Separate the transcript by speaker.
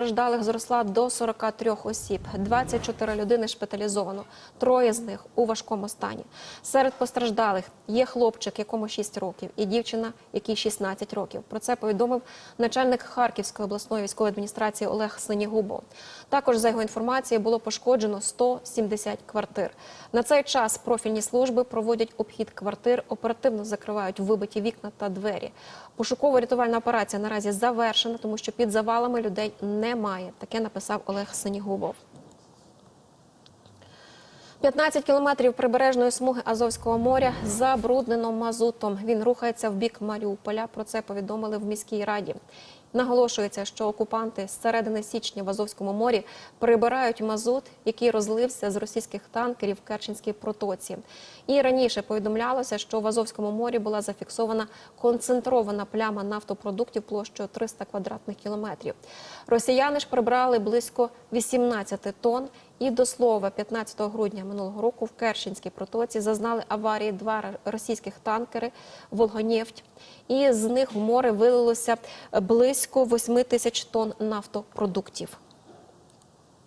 Speaker 1: Постраждалих зросла до 43 осіб, 24 людини шпиталізовано, троє з них у важкому стані. Серед постраждалих є хлопчик, якому 6 років, і дівчина, якій 16 років. Про це повідомив начальник Харківської обласної військової адміністрації Олег Синігубов. Також за його інформацією було пошкоджено 170 квартир. На цей час профільні служби проводять обхід квартир, оперативно закривають вибиті вікна та двері. Пошуково-рятувальна операція наразі завершена, тому що під завалами людей немає. Таке написав Олег Синігубов. 15 кілометрів прибережної смуги Азовського моря забруднено мазутом. Він рухається в бік Маріуполя. Про це повідомили в міській раді. Наголошується, що окупанти з середини січня в Азовському морі прибирають мазут, який розлився з російських танкерів в Керченській протоці. І раніше повідомлялося, що в Азовському морі була зафіксована концентрована пляма нафтопродуктів площею 300 квадратних кілометрів. Росіяни ж прибрали близько 18 тонн. І до слова, 15 грудня минулого року в Кершинській протоці зазнали аварії два російських танкери Волгонефть. І з них в море вилилося близько 8 тисяч тонн нафтопродуктів.